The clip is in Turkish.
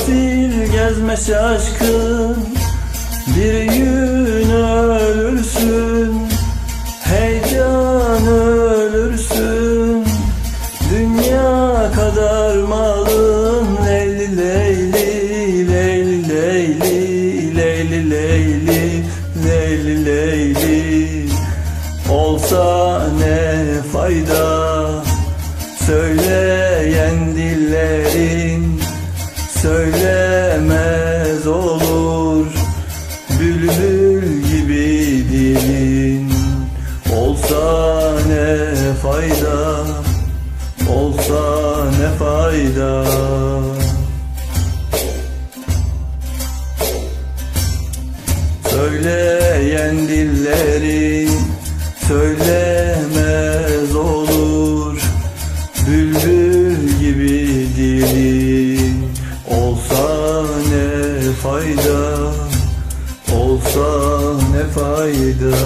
Gafil gezme şaşkın Bir gün ölürsün. Heyecan ölürsün. Dünya kadar malın Leyli leyli Leyli leyli Leyli leyli Leyli leyli. Olsa ne fayda? Söyleyen dillerin Söylemez olur Bülbül gibi dilin. Olsa ne fayda Olsa ne fayda. Söyleyen dillerin Söylemez Olsa ne fayda